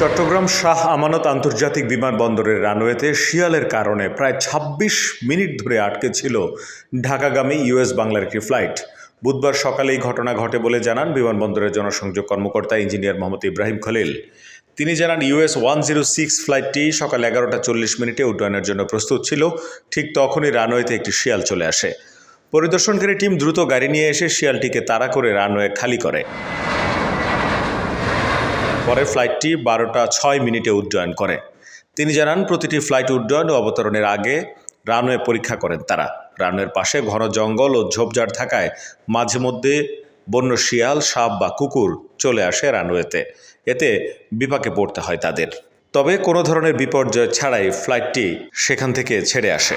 চট্টগ্রাম শাহ আমানত আন্তর্জাতিক বিমানবন্দরের রানওয়েতে শিয়ালের কারণে প্রায় ২৬ মিনিট ধরে আটকে ছিল ঢাকাগামী ইউএস বাংলার একটি ফ্লাইট। বুধবার সকালে এই ঘটনা ঘটে বলে জানান বিমানবন্দরের জনসংযোগ কর্মকর্তা ইঞ্জিনিয়ার মোহাম্মদ ইব্রাহিম খলিল। তিনি জানান ইউএস ওয়ান জিরো সিক্স ফ্লাইটটি সকাল এগারোটা চল্লিশ মিনিটে উড্ডয়নের জন্য প্রস্তুত ছিল। ঠিক তখনই রানওয়েতে একটি শিয়াল চলে আসে। পরিদর্শনকারী টিম দ্রুত গাড়ি নিয়ে এসে শিয়ালটিকে তাড়া করে রানওয়ে খালি করে। পরে ফ্লাইটটি বারোটা ছয় মিনিটে উড্ডয়ন করে। তিনি জানান, প্রতিটি ফ্লাইট উড্ডয়ন ও অবতরণের আগে রানওয়ে পরীক্ষা করেন তারা। রানওয়ের পাশে ঘন জঙ্গল ও ঝোপঝাড় থাকায় মাঝে মধ্যে বন্য শিয়াল, সাপ বা কুকুর চলে আসে রানওয়েতে। এতে বিপাকে পড়তে হয় তাদের। তবে কোনো ধরনের বিপর্যয় ছাড়াই ফ্লাইটটি সেখান থেকে ছেড়ে আসে।